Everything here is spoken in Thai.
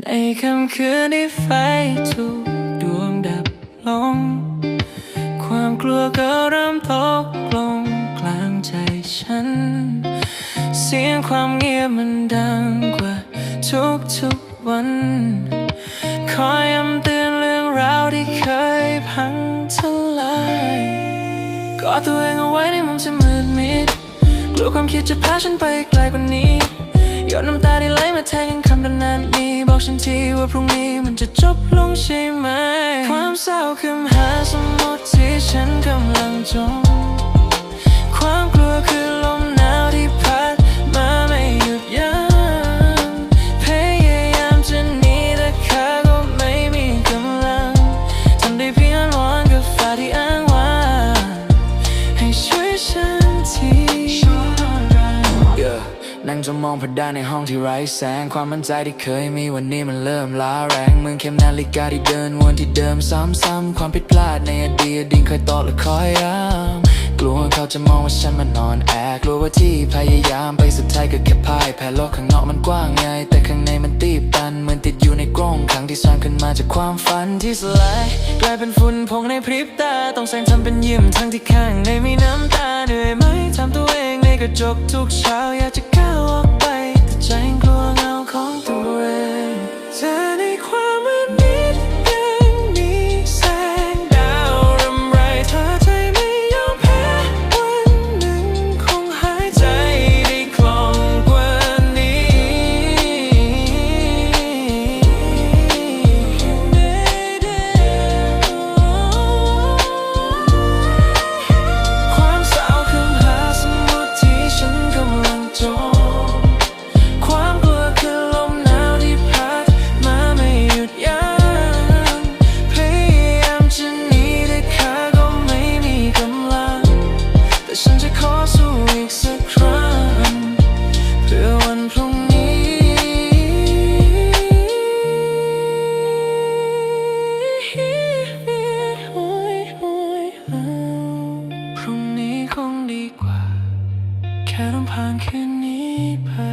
ในค่ำคืนที่ไฟถูกดวงดับลง ความกลัวก็เริ่มตกลงกลางใจฉัน เสียงความเงียบมันดังกว่าทุกทุกวัน คอยย้ำเตือนเรื่องราวที่เคยพังทลายกอดตัวเองเอาไว้ในมุมที่มืดมิดกลัวความคิดจะพาฉันไปไกลกว่านี้หยดน้ำตาที่ไหลมาแทนกันคำนั้นนั้นนี้ ฉันทีว่าพรุ่งนี้มันจะจบลงใช่ไหม ความเศร้าคือมหาสมุทรที่ฉันกำลังจมความ นั่งจนมองเพดานในห้องที่ไร้แสง ความมั่นใจที่เคยมีวันนี้มันเริ่มล้าแรงเหมือนเข็มนาฬิกาที่เดินวนที่เดิมซ้ำๆความผิดพลาดในอดีตดิ้นเคยตอกและคอยย้ำกลัวเขาจะมองว่าฉันมันนอนแอกกลัวว่าที่พยายามไปสุดท้ายก็แค่พ่ายแพ้โลกข้างนอกมันกว้างใหญ่แต่ข้างในมันตีบตันเหมือนติดอยู่ในกรงขังที่สร้างขึ้นมาจากความฝันที่สลายกลายเป็นฝุ่นพงในพริบตาต้องแสงทำเป็นยิ้มทั้งที่ข้างในมีน้ำตาเหนื่อยไหมทำตัวเองในกระจกทุกเช้าอยากจะ แค่ลำพังแค่นนี้ไป